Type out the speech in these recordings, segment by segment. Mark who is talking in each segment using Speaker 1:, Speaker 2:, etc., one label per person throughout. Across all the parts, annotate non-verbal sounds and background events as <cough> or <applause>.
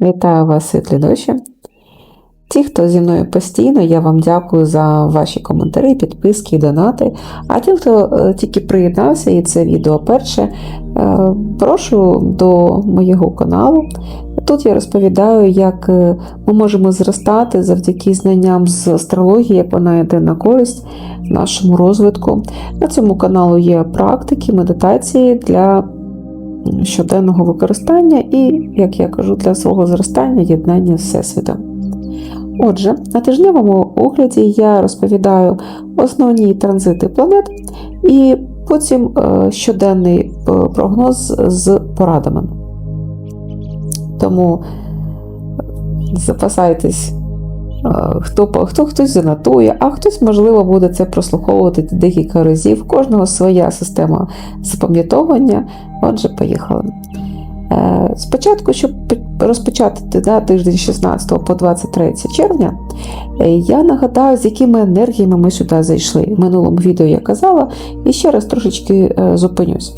Speaker 1: Вітаю вас, світлі душі. Ті, хто зі мною постійно, я вам дякую за ваші коментарі, підписки і донати. А ті, хто е, тільки приєднався і це відео перше, е, прошу до моєго каналу. Тут я розповідаю, як е, ми можемо зростати завдяки знанням з астрології, як вона йде на користь нашому розвитку. На цьому каналу є практики, медитації для щоденного використання і, як я кажу, для свого зростання єднання з Всесвітом. Отже, на тижневому огляді я розповідаю основні транзити планет і потім е, щоденний е, прогноз з порадами. Тому запасайтесь, хто, хто хтось занотує, а хтось, можливо, буде це прослуховувати декілька разів. У кожного своя система запам'ятовування. Отже, поїхали. Е, Спочатку, щоб розпочати да, тиждень 16 по 23 червня, е, я нагадаю, з якими енергіями ми сюди зайшли. В минулому відео я казала, і ще раз трошечки е, зупинюсь.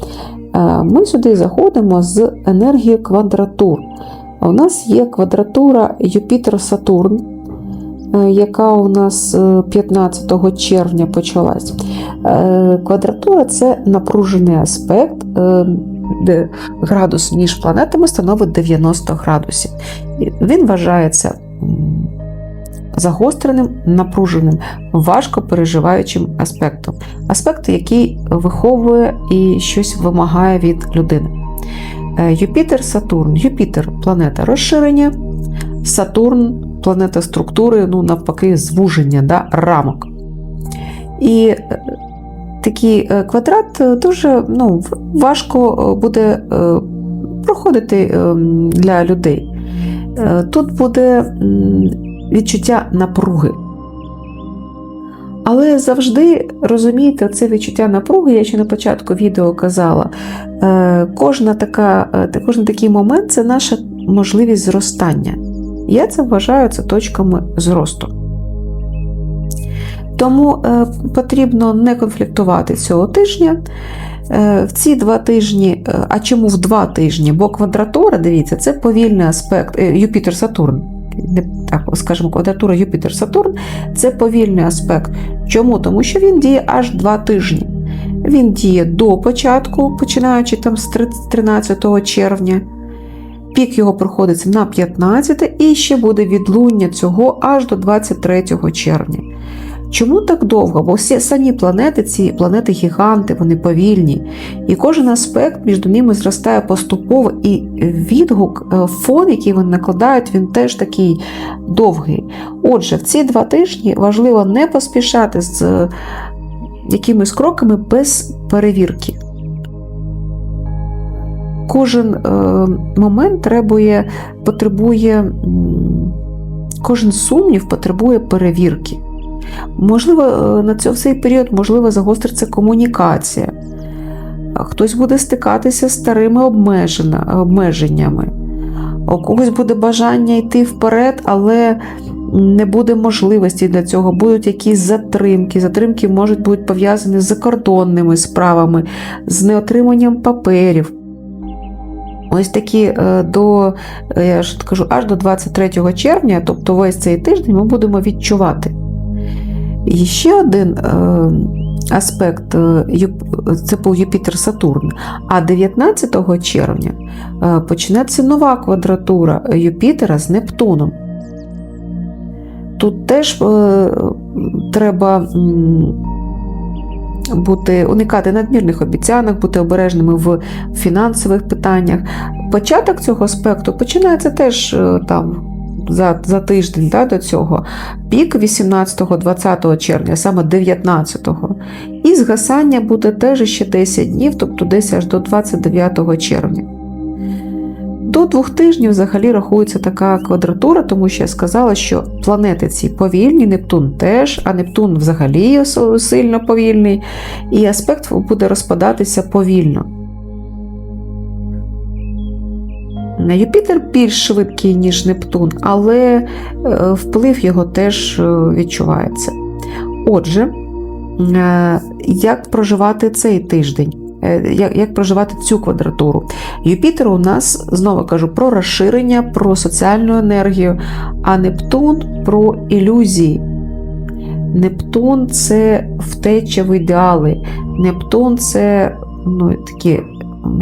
Speaker 1: Ми сюди заходимо з енергією квадратур. У нас є квадратура Юпітер-Сатурн, яка у нас е, 15 червня почалась. Е, Квадратура це напружений аспект, е, де градус між планетами становить 90 градусів. Він вважається загостреним, напруженим, важко переживаючим аспектом. Аспект, який виховує і щось вимагає від людини. Е, Юпітер, Сатурн. Юпітер планета розширення, Сатурн планета структури, ну, навпаки, звуження, да, рамок. І е, такий е, квадрат е, дуже ну, важко буде проходити для людей. Тут буде відчуття напруги. Але завжди розумієте, це відчуття напруги, я ще на початку відео казала. Кожна така, кожен такий момент це наша можливість зростання. Я це вважаю це точками зросту. Тому е, потрібно не конфліктувати цього тижня. Е, в ці два тижні, е, а чому в два тижні? Бо квадратура, дивіться, це повільний аспект Юпітер-Сатурн. Так, скажімо, квадратура Юпітер-Сатурн це повільний аспект. Чому? Тому що він діє аж два тижні. Він діє до початку, починаючи там з 13 червня. Пік його проходить на 15 і ще буде відлуння цього аж до 23 червня. Чому так довго? Бо всі самі планети, ці планети-гіганти, вони повільні, і кожен аспект між ними зростає поступово, і відгук, е, фон, який вони накладають, він теж такий довгий. Отже, в ці два тижні важливо не поспішати з е, якимись кроками без перевірки. Кожен е, момент требує, потребує, кожен сумнів потребує перевірки. Можливо, е, на цей період можливо загостриться комунікація. Хтось буде стикатися з старими обмеженнями. У когось буде бажання йти вперед, але не буде можливості для цього. Будуть якісь затримки. Затримки можуть бути пов'язані з закордонними справами, з неотриманням паперів. Ось такі е, до, е, я ж кажу, аж до 23 червня, тобто весь цей тиждень, ми будемо відчувати. І ще один е, аспект це був Юпітер-Сатурн. А 19 червня почнеться нова квадратура Юпітера з Нептуном. Тут теж треба бути, уникати надмірних обіцянок, бути обережними в фінансових питаннях. Початок цього аспекту починається теж е, там за, за тиждень да, до цього. Пік 18-20 червня, саме 19-го. І згасання буде теж ще 10 днів, тобто десь аж до 29 червня. До двох тижнів взагалі рахується така квадратура, тому що я сказала, що планети ці повільні, Нептун теж, а Нептун взагалі сильно повільний, і аспект буде розпадатися повільно. Юпітер більш швидкий, ніж Нептун, але е, вплив його теж е, відчувається. Отже, е, як проживати цей тиждень? Е, як, як проживати цю квадратуру. Юпітер у нас, знову кажу, про розширення, про соціальну енергію, а Нептун про ілюзії. Нептун це втеча в ідеали. Нептун це ну, такі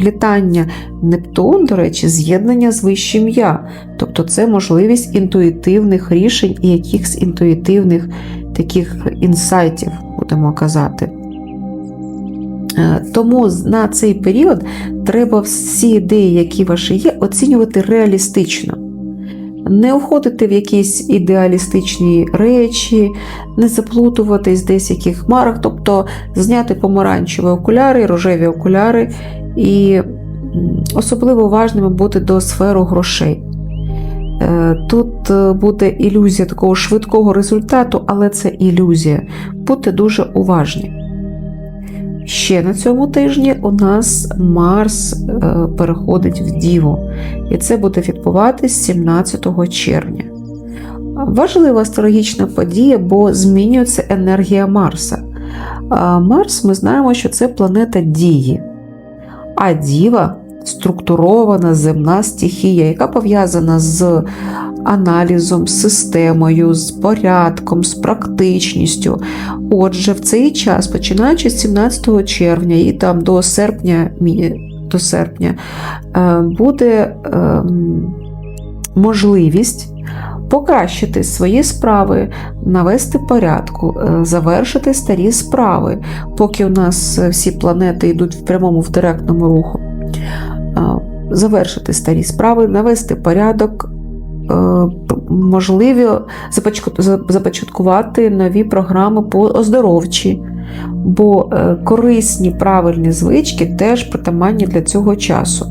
Speaker 1: літання. Нептун, до речі, з'єднання з вищим я. Тобто це можливість інтуїтивних рішень і якихось інтуїтивних таких інсайтів, будемо казати. Е, Тому на цей період треба всі ідеї, які ваші є, оцінювати реалістично. Не входити в якісь ідеалістичні речі, не заплутуватись десь в яких хмарах, тобто зняти помаранчеві окуляри, рожеві окуляри, і особливо важливо бути до сфери грошей. Е, Тут е, буде ілюзія такого швидкого результату, але це ілюзія. Будьте дуже уважні. Ще на цьому тижні у нас Марс е, переходить в Діву, і це буде відбуватись 17 червня. Важлива астрологічна подія, бо змінюється енергія Марса. Марс ми знаємо, що це планета дії, а Діва структурована земна стихія, яка пов'язана з аналізом, з системою, з порядком, з практичністю. Отже, в цей час, починаючи з 17 червня і там до серпня, до серпня е, буде ем, можливість покращити свої справи, навести порядку, е, завершити старі справи, поки у нас е, всі планети йдуть в прямому в директному руху. Завершити старі справи, навести порядок, е, можливо, започаткувати нові програми по оздоровчі, бо е, корисні правильні звички теж притаманні для цього часу.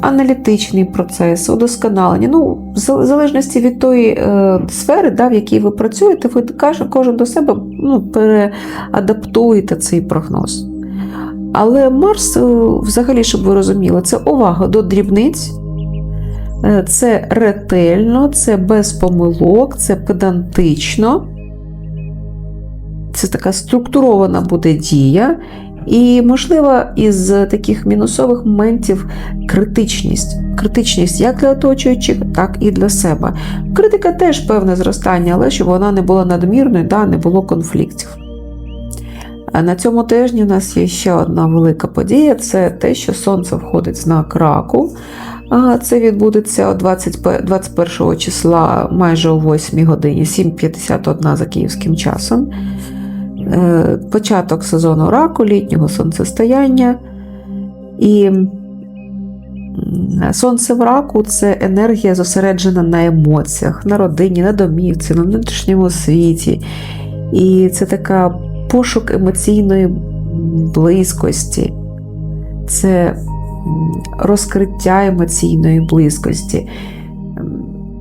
Speaker 1: Аналітичний процес, удосконалення. Ну, в залежності від тої е, сфери, да, в якій ви працюєте, ви кожен до себе ну, переадаптуєте цей прогноз. Але Марс, е, взагалі, щоб ви розуміли, це увага до дрібниць, е, це ретельно, це без помилок, це педантично. Це така структурована буде дія. І, можливо, із таких мінусових моментів критичність. Критичність як для оточуючих, так і для себе. Критика теж певне зростання, але щоб вона не була надмірною, да, не було конфліктів. На цьому тижні у нас є ще одна велика подія це те, що Сонце входить в знак раку. Це відбудеться 20 21 числа майже о 8 годині, 7.51 за київським часом. Е, Початок сезону раку, літнього сонцестояння. І сонце в раку це енергія зосереджена на емоціях, на родині, на домівці, на внутрішньому світі. І це така пошук емоційної близькості, це розкриття емоційної близькості.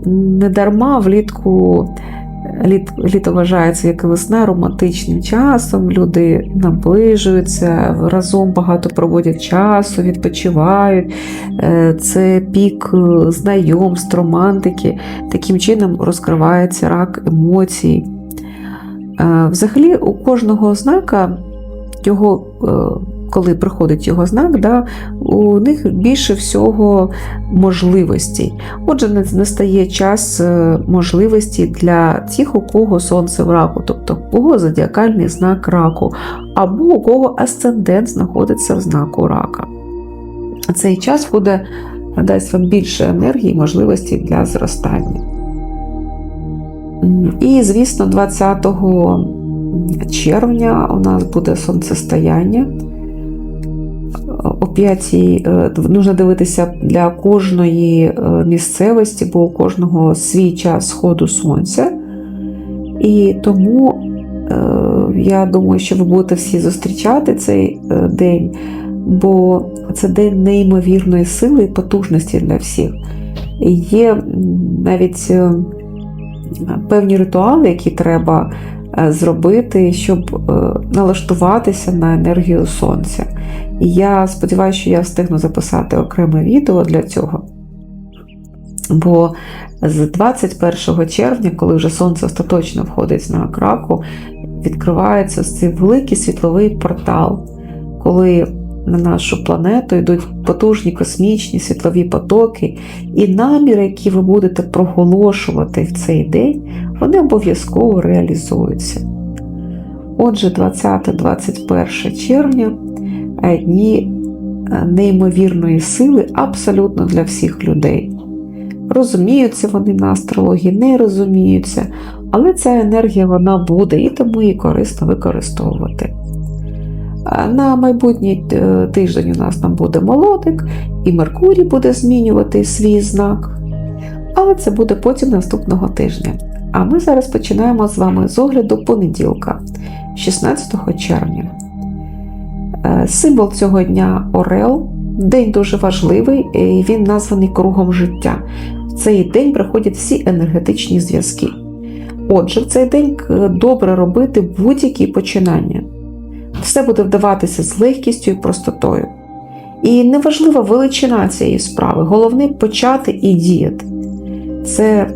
Speaker 1: Недарма влітку літ, літо вважається як і весна романтичним часом. Люди наближуються, разом багато проводять часу, відпочивають. Е, Це пік е, знайомств, романтики. Таким чином розкривається рак емоцій. Е, Взагалі, у кожного знака його. е, Коли приходить його знак, да, у них більше всього можливостей. Отже, настає час е, можливості для тих, у кого сонце в раку, тобто у кого зодіакальний знак раку, або у кого асцендент знаходиться в знаку рака. Цей час буде дасть вам більше енергії і можливості для зростання. І, звісно, 20 червня у нас буде сонцестояння. О 5 нужно дивитися для кожної е, місцевості, бо у кожного свій час сходу сонця. І тому е, я думаю, що ви будете всі зустрічати цей е, день, бо це день неймовірної сили і потужності для всіх. Є навіть е, певні ритуали, які треба е, зробити, щоб е, налаштуватися на енергію сонця. І я сподіваюся, що я встигну записати окреме відео для цього. Бо з 21 червня, коли вже сонце остаточно входить в знак раку, відкривається цей великий світловий портал, коли на нашу планету йдуть потужні космічні світлові потоки, і наміри, які ви будете проголошувати в цей день, вони обов'язково реалізуються. Отже, 20-21 червня дні неймовірної сили абсолютно для всіх людей. Розуміються вони на астрології, не розуміються, але ця енергія вона буде і тому її корисно використовувати. На майбутній тиждень у нас там буде молодик, і Меркурій буде змінювати свій знак. Але це буде потім наступного тижня. А ми зараз починаємо з вами з огляду понеділка, 16 червня. Символ цього дня Орел. День дуже важливий, і він названий кругом життя. В цей день приходять всі енергетичні зв'язки. Отже, в цей день добре робити будь-які починання. Все буде вдаватися з легкістю і простотою. І неважлива величина цієї справи, головне почати і діяти. Це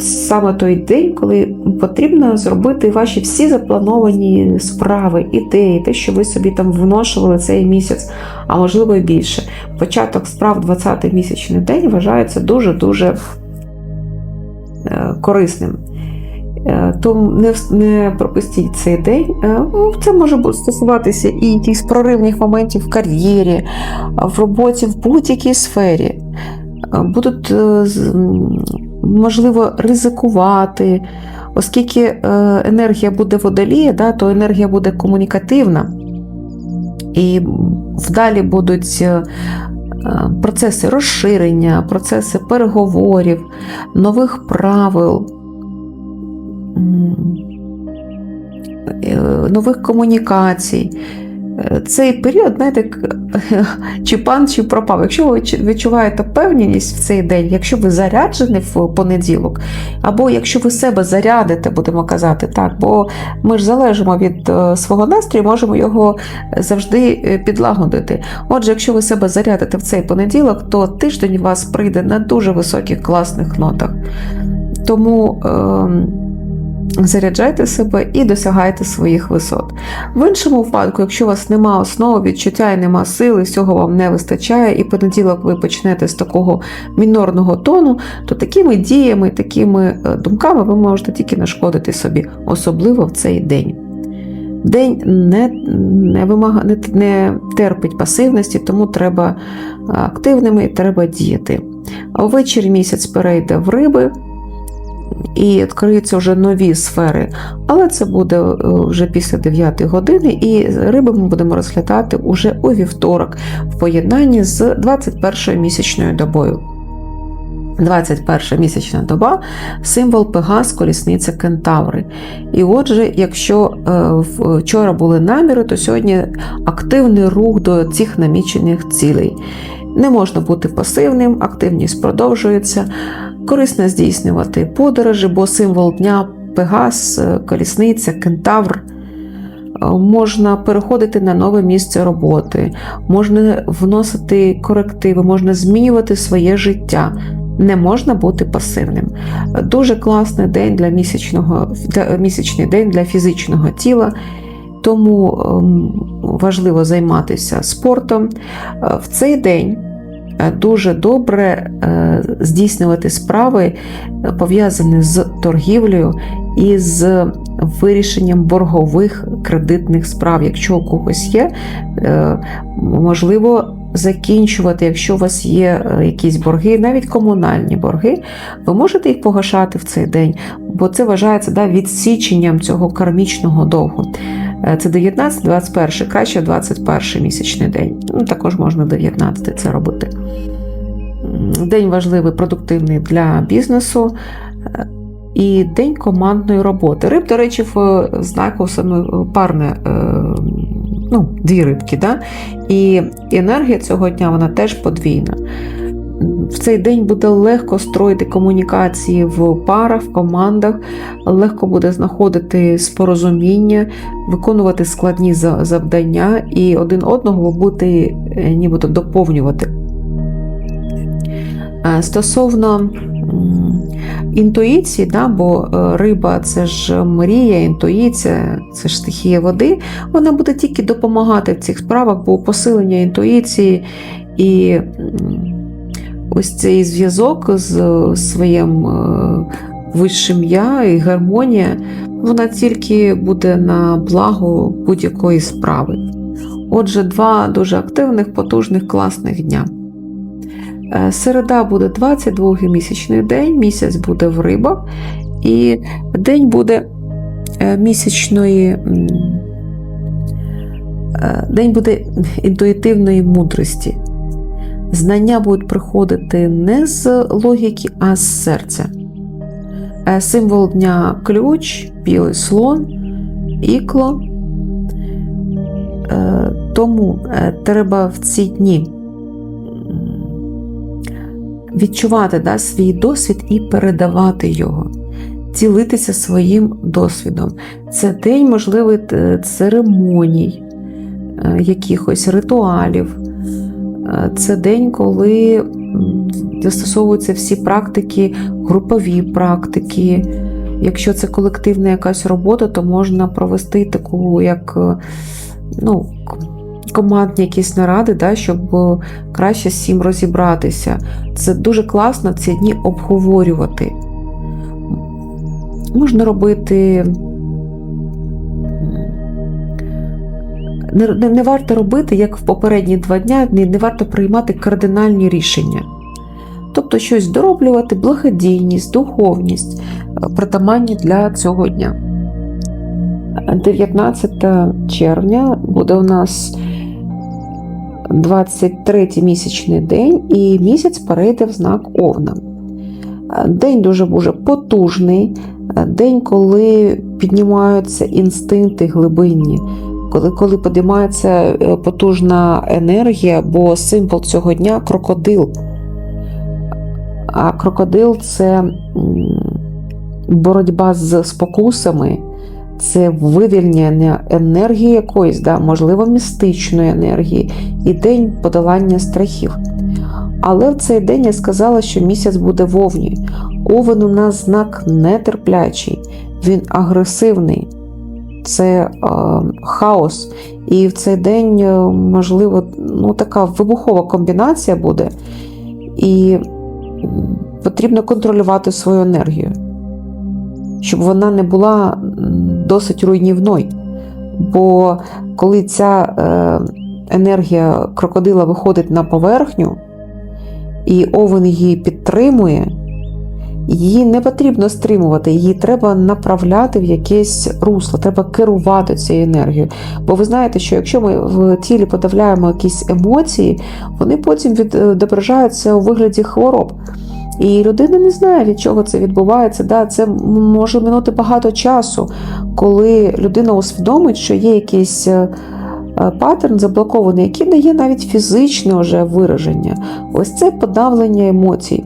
Speaker 1: саме той день, коли потрібно зробити ваші всі заплановані справи, ідеї, те, що ви собі там вношували цей місяць, а можливо і більше. Початок справ 20-й місячний день вважається дуже-дуже корисним. Тому не не пропустіть цей день. Ну, це може стосуватися і якихось проривних моментів в кар'єрі, в роботі в будь-якій сфері. Будуть можливо ризикувати, оскільки енергія буде водолія, да, то енергія буде комунікативна, і вдалі будуть процеси розширення, процеси переговорів, нових правил. Нових комунікацій. Цей період, знаєте, <laughs> чи пан, чи пропав. Якщо ви відчуваєте впевненість в цей день, якщо ви заряджені в понеділок, або якщо ви себе зарядите, будемо казати так, бо ми ж залежимо від свого настрою, можемо його завжди підлагодити. Отже, якщо ви себе зарядите в цей понеділок, то тиждень у вас прийде на дуже високих класних нотах. Тому. Е Заряджайте себе і досягайте своїх висот. В іншому випадку, якщо у вас нема основи, відчуття і нема сили, всього вам не вистачає, і понеділок ви почнете з такого мінорного тону, то такими діями, такими думками ви можете тільки нашкодити собі, особливо в цей день. День не не, вимага, не, не терпить пасивності, тому треба активними і треба діяти. А ввечері місяць перейде в риби і відкриються вже нові сфери. Але це буде е, вже після 9 години, і риби ми будемо розглядати уже у вівторок в поєднанні з 21 місячною добою. 21 місячна доба символ Пегас, колісниця Кентаври. І отже, якщо е, вчора були наміри, то сьогодні активний рух до цих намічених цілей. Не можна бути пасивним, активність продовжується. Корисно здійснювати подорожі, бо символ дня Пегас, колісниця, кентавр. Можна переходити на нове місце роботи, можна вносити корективи, можна змінювати своє життя. Не можна бути пасивним. Дуже класний день для місячного, для, місячний день для фізичного тіла, тому ем, важливо займатися спортом. В цей день Е, дуже добре е, здійснювати справи, е, пов'язані з торгівлею і з вирішенням боргових кредитних справ. Якщо у когось є, можливо. Закінчувати, якщо у вас є якісь борги, навіть комунальні борги, ви можете їх погашати в цей день, бо це вважається да, відсіченням цього кармічного довгу. Це 19, 21, краще 21 місячний день. Ну, Також можна 19 це робити. День важливий, продуктивний для бізнесу. І день командної роботи. Риб, до речі, в знаку саме парне, ну, дві рибки. Да? І енергія цього дня вона теж подвійна в цей день буде легко строїти комунікації в парах, в командах, легко буде знаходити спорозуміння, виконувати складні завдання і один одного бути е, нібито доповнювати. Е, стосовно інтуїції, да, бо е, риба це ж мрія, інтуїція, це ж стихія води, вона буде тільки допомагати в цих справах, бо посилення інтуїції і ось цей зв'язок з своїм е, вищим я і гармонія, вона тільки буде на благо будь-якої справи. Отже, два дуже активних, потужних, класних дня. Е, Середа буде 22 місячний день, місяць буде в рибах, і день буде е, місячної. е, День буде інтуїтивної мудрості. Знання будуть приходити не з логіки, а з серця. Символ дня ключ, білий слон, ікло. Тому треба в ці дні відчувати да, свій досвід і передавати його, ділитися своїм досвідом. Це день, можливо, церемоній, е, якихось ритуалів. Е, Це день, коли застосовуються всі практики, групові практики. Якщо це колективна якась робота, то можна провести таку, як е, ну, командні якісь наради, да, щоб е, краще з цим розібратися. Це дуже класно ці дні обговорювати. Можна робити. Не, не, не варто робити, як в попередні два дня, не, не варто приймати кардинальні рішення. Тобто щось дороблювати, благодійність, духовність е, притаманні для цього дня. 19 червня буде у нас 23 місячний день, і місяць перейде в знак Овна. День дуже дуже потужний, день, коли піднімаються інстинкти глибинні, коли, коли піднімається е, потужна енергія, бо символ цього дня крокодил. А крокодил це боротьба з спокусами, це вивільнення енергії якоїсь, да, можливо, містичної енергії, і день подолання страхів. Але в цей день я сказала, що місяць буде вовні. Овен у нас знак нетерплячий, він агресивний, це е, хаос. І в цей день, е, можливо, ну, така вибухова комбінація буде, і потрібно контролювати свою енергію, щоб вона не була досить руйнівною. Бо коли ця е, енергія крокодила виходить на поверхню, і овен її підтримує, її не потрібно стримувати, її треба направляти в якесь русло, треба керувати цією енергією. Бо ви знаєте, що якщо ми в тілі подавляємо якісь емоції, вони потім відображаються у вигляді хвороб. І людина не знає, від чого це відбувається. Да, Це може минути багато часу, коли людина усвідомить, що є якийсь е, е, паттерн заблокований, який дає навіть фізичне вже вираження. Ось це подавлення емоцій.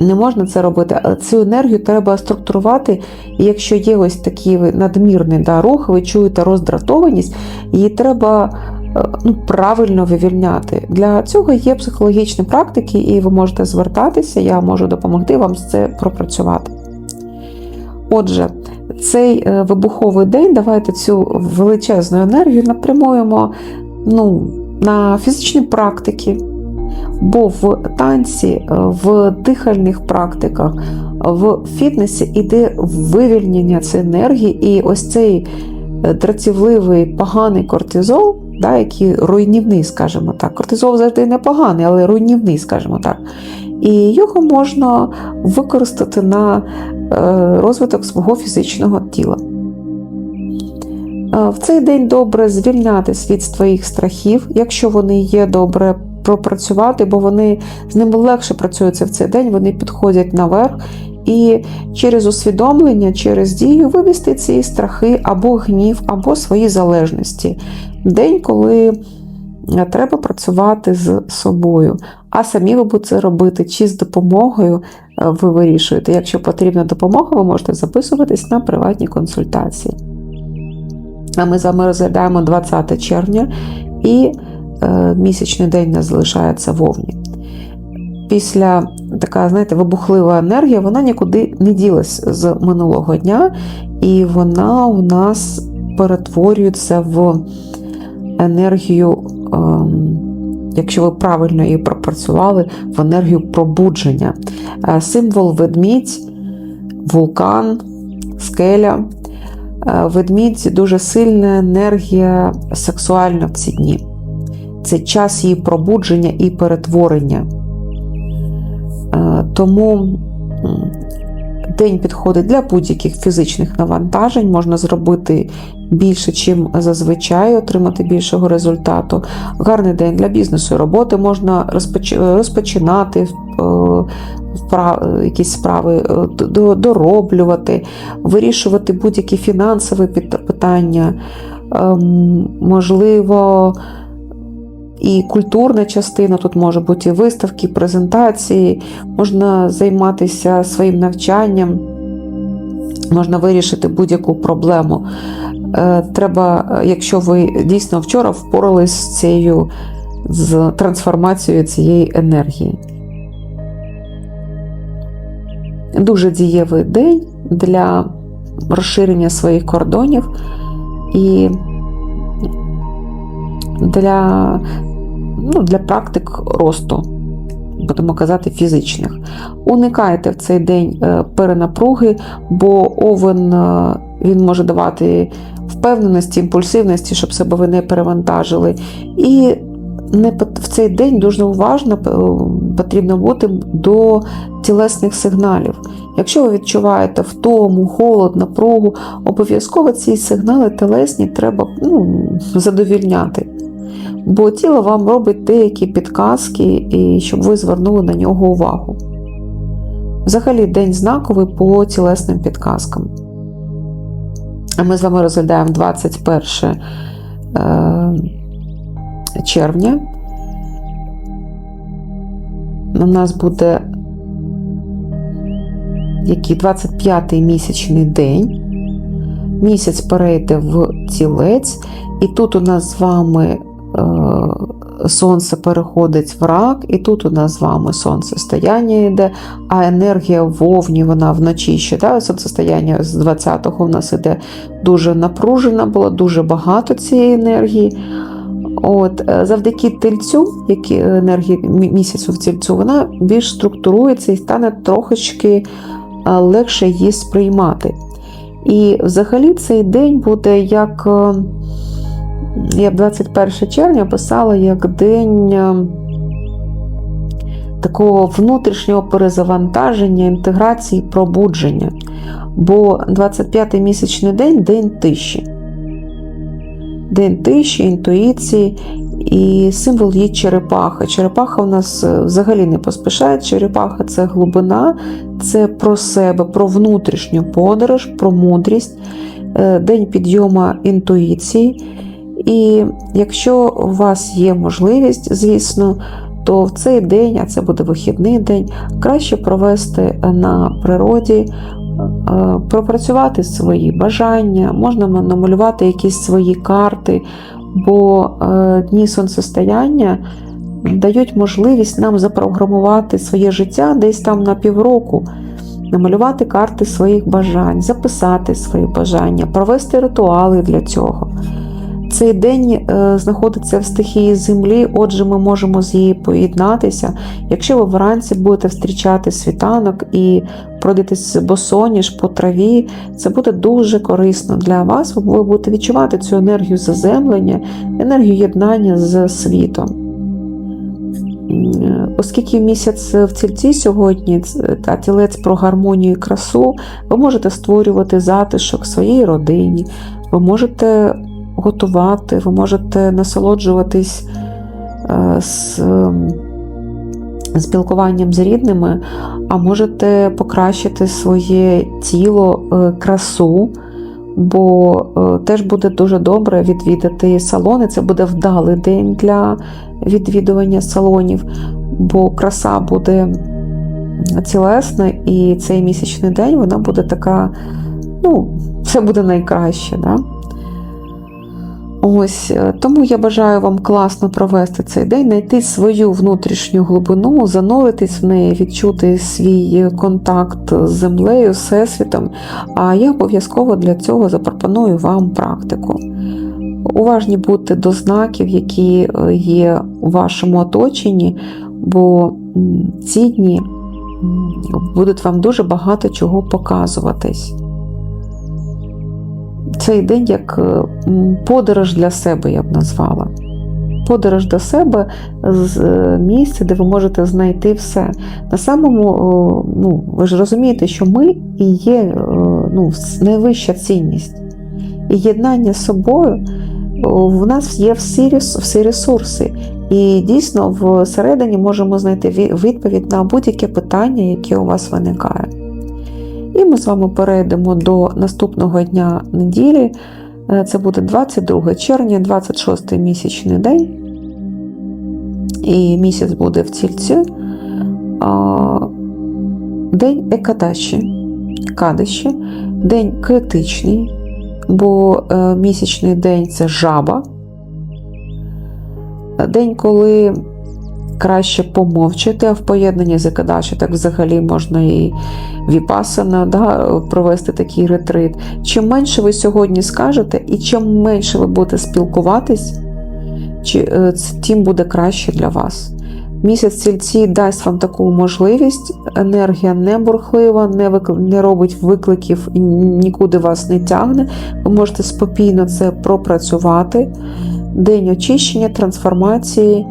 Speaker 1: Не можна це робити, але цю енергію треба структурувати. І якщо є ось такий надмірний да, рух, ви чуєте роздратованість, її треба ну, правильно вивільняти. Для цього є психологічні практики, і ви можете звертатися, я можу допомогти вам з це пропрацювати. Отже, цей е, вибуховий день, давайте цю величезну енергію напрямуємо ну, на фізичні практики. Бо в танці, в дихальних практиках, в фітнесі йде вивільнення цієї енергії, і ось цей дратівливий поганий кортизол, да, який руйнівний, скажімо так. Кортизол завжди не поганий, але руйнівний, скажімо так. І його можна використати на розвиток свого фізичного тіла. В цей день добре звільнятися від своїх страхів, якщо вони є добре пропрацювати, бо вони з ними легше працюються в цей день, вони підходять наверх. І через усвідомлення, через дію вивести ці страхи або гнів, або свої залежності. День, коли треба працювати з собою. А самі ви будете робити чи з допомогою ви вирішуєте. Якщо потрібна допомога, ви можете записуватись на приватні консультації. А ми з вами розглядаємо 20 червня і місячний день у нас залишається вовні. Після така, знаєте, вибухлива енергія, вона нікуди не ділась з минулого дня, і вона у нас перетворюється в енергію, ем, якщо ви правильно її пропрацювали, в енергію пробудження. Е, Символ ведмідь, вулкан, скеля. Е, Ведмідь дуже сильна енергія сексуальна в ці дні. Це час її пробудження і перетворення. Е, Тому день підходить для будь-яких фізичних навантажень, можна зробити більше, чим зазвичай, отримати більшого результату. Гарний день для бізнесу і роботи можна розпочинати е, якісь справи, е, дороблювати, вирішувати будь-які фінансові питання. Ем, Можливо, і культурна частина, тут може бути і виставки, презентації, можна займатися своїм навчанням, можна вирішити будь-яку проблему. Е, Треба, якщо ви дійсно вчора впорались з цією з трансформацією цієї енергії. Дуже дієвий день для розширення своїх кордонів і для, ну, для практик росту, будемо казати, фізичних. Уникайте в цей день е, перенапруги, бо овен е, він може давати впевненості, імпульсивності, щоб себе ви не перевантажили. І не в цей день дуже уважно е, потрібно бути до тілесних сигналів. Якщо ви відчуваєте втому, холод, напругу, обов'язково ці сигнали телесні треба ну, задовільняти. Бо тіло вам робить деякі підказки, і щоб ви звернули на нього увагу. Взагалі, день знаковий по тілесним підказкам. А ми з вами розглядаємо 21 е, червня. У нас буде який 25-й місячний день. Місяць перейде в тілець, і тут у нас з вами сонце переходить в рак, і тут у нас з вами сонцестояння йде, а енергія вовні, вона вночі ще да, сонцестояння з 20-го у нас іде дуже напружена, було дуже багато цієї енергії. От, е, Завдяки тельцю, які енергії місяцю в тельцю, вона більш структурується і стане трошечки е, легше її сприймати. І взагалі цей день буде як е, я б 21 червня писала як день е, такого внутрішнього перезавантаження, інтеграції, пробудження. Бо 25-й місячний день день тиші. День тиші, інтуїції і символ є черепаха. Черепаха у нас е, взагалі не поспішає. Черепаха це глибина, це про себе, про внутрішню подорож, про мудрість, е, день підйому інтуїції. І якщо у вас є можливість, звісно, то в цей день, а це буде вихідний день, краще провести на природі, е, пропрацювати свої бажання, можна намалювати якісь свої карти, бо е, дні сонцестояння дають можливість нам запрограмувати своє життя десь там на півроку, намалювати карти своїх бажань, записати свої бажання, провести ритуали для цього. Цей день е, знаходиться в стихії землі, отже, ми можемо з її поєднатися. Якщо ви вранці будете зустрічати світанок і пройдетесь босоніж по траві, це буде дуже корисно для вас. Ви будете відчувати цю енергію заземлення, енергію єднання з світом. Оскільки місяць в тільці сьогодні, та тілець про гармонію і красу, ви можете створювати затишок своїй родині, ви можете готувати, ви можете насолоджуватись е, з ем, спілкуванням з рідними, а можете покращити своє тіло, е, красу, бо е, теж буде дуже добре відвідати салони. Це буде вдалий день для відвідування салонів, бо краса буде цілесна, і цей місячний день вона буде така, ну, все буде найкраще. Да? Ось е, тому я бажаю вам класно провести цей день, знайти свою внутрішню глибину, зануритись в неї, відчути свій контакт з землею, всесвітом. А я обов'язково для цього запропоную вам практику. Уважні будьте до знаків, які е, є у вашому оточенні, бо ці дні будуть вам дуже багато чого показуватись. Цей день як е, подорож для себе, я б назвала. Подорож до себе з е, місця, де ви можете знайти все. На самому, ну, ви ж розумієте, що ми і є е, ну, найвища цінність. І єднання з собою в нас є всі, всі ресурси. І дійсно всередині можемо знайти відповідь на будь-яке питання, яке у вас виникає. І ми з вами перейдемо до наступного дня неділі. Е, Це буде 22 червня, 26 місячний день. І місяць буде в тільці. День Екадаші. Кадиші. День критичний, бо е, місячний день це жаба. День, коли краще помовчати, а в поєднанні з Екадаші так взагалі можна і віпасана да, провести такий ретрит. Чим менше ви сьогодні скажете, і чим менше ви будете спілкуватись, е, тим буде краще для вас. Місяць цільці дасть вам таку можливість, енергія не бурхлива, не, викл- не робить викликів і нікуди вас не тягне. Ви можете спокійно це пропрацювати. День очищення, трансформації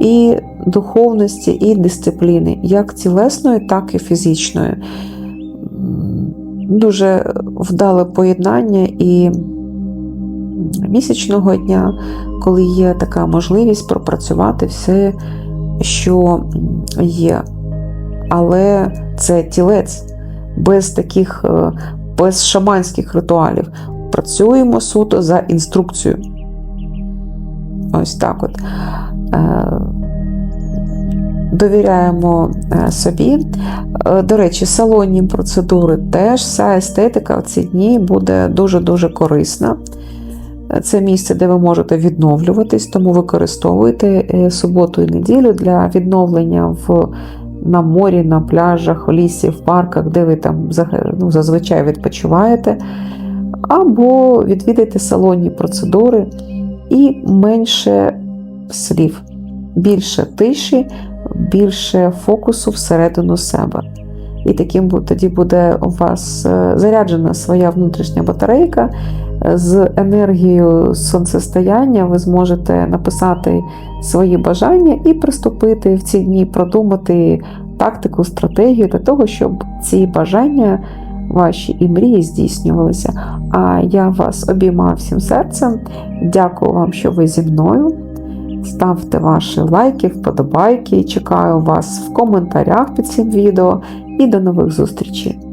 Speaker 1: і духовності, і дисципліни, як тілесної, так і фізичної. Дуже вдале поєднання і місячного дня, коли є така можливість пропрацювати все, що є. Але це тілець без таких, е, без шаманських ритуалів. Працюємо суто за інструкцією. Ось так от. Е, Довіряємо е, собі. Е, До речі, салонні процедури теж вся естетика в ці дні буде дуже-дуже корисна. Це місце, де ви можете відновлюватись, тому використовуйте суботу і неділю для відновлення в, на морі, на пляжах, в лісі, в парках, де ви там ну, зазвичай відпочиваєте. Або відвідайте салонні процедури і менше слів, більше тиші, більше фокусу всередину себе. І таким тоді буде у вас е, заряджена своя внутрішня батарейка. Е, З енергією сонцестояння ви зможете написати свої бажання і приступити в ці дні, продумати тактику, стратегію для того, щоб ці бажання ваші і мрії здійснювалися. А я вас обіймаю всім серцем. Дякую вам, що ви зі мною. Ставте ваші лайки, вподобайки. Чекаю вас в коментарях під цим відео і до нових зустрічей!